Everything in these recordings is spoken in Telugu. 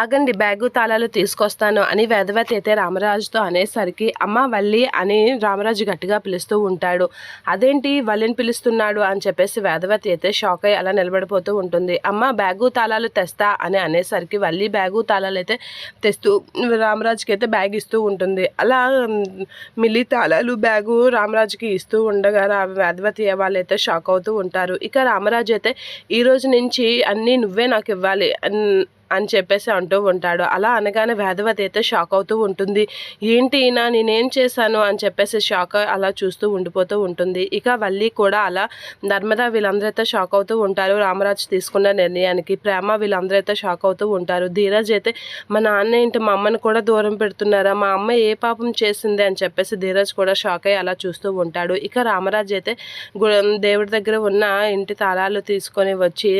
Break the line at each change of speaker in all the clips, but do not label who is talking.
ఆగండి బ్యాగు తాళాలు తీసుకొస్తాను అని వేదవతి అయితే రామరాజుతో అనేసరికి అమ్మ వల్లి అని రామరాజు గట్టిగా పిలుస్తూ ఉంటాడు. అదేంటి వల్లిని పిలుస్తున్నాడు అని చెప్పేసి వేదవతి అయితే షాక్ అయ్యి అలా నిలబడిపోతూ ఉంటుంది. అమ్మ బ్యాగు తాళాలు తెస్తా అని అనేసరికి వల్లి బ్యాగు తాళాలు అయితే తెస్తూ రామరాజుకి అయితే బ్యాగ్ ఇస్తూ ఉంటుంది. అలా మిల్లి తాళాలు బ్యాగు రామరాజుకి ఇస్తూ ఉండగా రా- వేదవతి వాళ్ళైతే షాక్ అవుతూ ఉంటారు. ఇక రామరాజు అయితే ఈ రోజు నుంచి అన్నీ నువ్వే నాకు ఇవ్వాలి. అని చెప్పేసి అంటూ ఉంటాడు. అలా అనగానే వేదవతి అయితే షాక్ అవుతూ ఉంటుంది. ఏంటి ఈయన? నేనేం చేశాను? అని చెప్పేసి షాక్ అలా చూస్తూ ఉండిపోతూ ఉంటుంది. ఇక వల్లి కూడా అలా నర్మదా వీళ్ళందరైతే షాక్ అవుతూ ఉంటారు. రామరాజు తీసుకున్న నిర్ణయానికి ప్రేమ వీళ్ళందరైతే షాక్ అవుతూ ఉంటారు. ధీరజ్ అయితే మా నాన్న ఏంటి? మా అమ్మని కూడా దూరం పెడుతున్నారా? మా అమ్మ ఏ పాపం చేసింది? అని చెప్పేసి ధీరజ్ కూడా షాక్ అయ్యి అలా చూస్తూ ఉంటాడు. ఇక రామరాజు అయితే దేవుడి దగ్గర ఉన్న ఇంటి తాళాలు తీసుకొని వచ్చి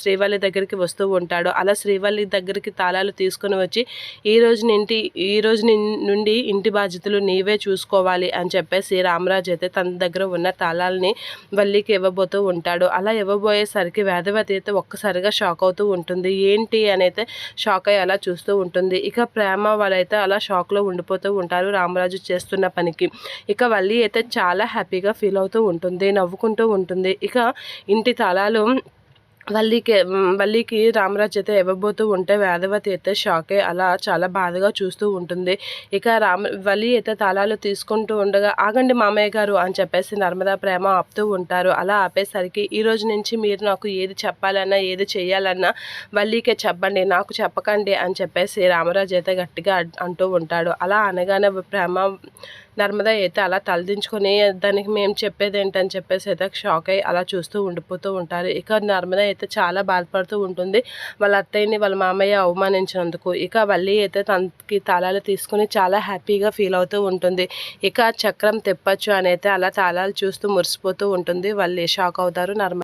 శ్రీవల్లి దగ్గరికి వస్తూ ఉంటాడు. అలా శ్రీవల్లి దగ్గరికి తాళాలు తీసుకొని వచ్చి ఈ రోజు నుండి ఈ రోజు నుండి ఇంటి బాధ్యతలు నీవే చూసుకోవాలి అని చెప్పేసి రామరాజు అయితే తన దగ్గర ఉన్న తాళాలని వల్లికి ఇవ్వబోతూ ఉంటాడు. అలా ఇవ్వబోయేసరికి వేదవతి అయితే ఒక్కసారిగా షాక్ అవుతూ ఉంటుంది. ఏంటి? అని అయితే షాక్ అయ్యి అలా చూస్తూ ఉంటుంది. ఇక ప్రేమ వాళ్ళైతే అలా షాక్లో ఉండిపోతూ ఉంటారు రామరాజు చేస్తున్న పనికి. ఇక వల్లి అయితే చాలా హ్యాపీగా ఫీల్ అవుతూ ఉంటుంది నవ్వుకుంటూ ఉంటుంది. ఇక ఇంటి తాళాలు వల్లికి వల్లికి రామరాజ్ అయితే ఇవ్వబోతూ ఉంటే వేదవతి అయితే షాకే. అలా చాలా బాధగా చూస్తూ ఉంటుంది. ఇక రామ వల్లి అయితే తాళాలు తీసుకుంటూ ఉండగా ఆగండి మామయ్య గారు అని చెప్పేసి నర్మదా ప్రేమ ఆపుతూ ఉంటారు. అలా ఆపేసరికి ఈ రోజు నుంచి మీరు నాకు ఏది చెప్పాలన్నా ఏది చేయాలన్నా వల్లికే చెప్పండి నాకు చెప్పకండి అని చెప్పేసి రామరాజు అయితే గట్టిగా అంటూ ఉంటాడు. అలా అనగానే ప్రేమ నర్మదా అయితే అలా తలదించుకొని దానికి మేము చెప్పేది ఏంటని చెప్పేసి అయితే షాక్ అయ్యి అలా చూస్తూ ఉండిపోతూ ఉంటారు. ఇక నర్మదా అయితే చాలా బాధపడుతూ ఉంటుంది. వాళ్ళ అత్తయ్యని వాళ్ళ మామయ్య అవమానించినందుకు. ఇక వల్లి అయితే తనకి తాళాలు తీసుకుని చాలా హ్యాపీగా ఫీల్ అవుతూ ఉంటుంది. ఇక చక్రం తెప్పచ్చు అని అయితే అలా తాళాలు చూస్తూ మురిసిపోతూ ఉంటుంది. వల్లి షాక్ అవుతారు నర్మ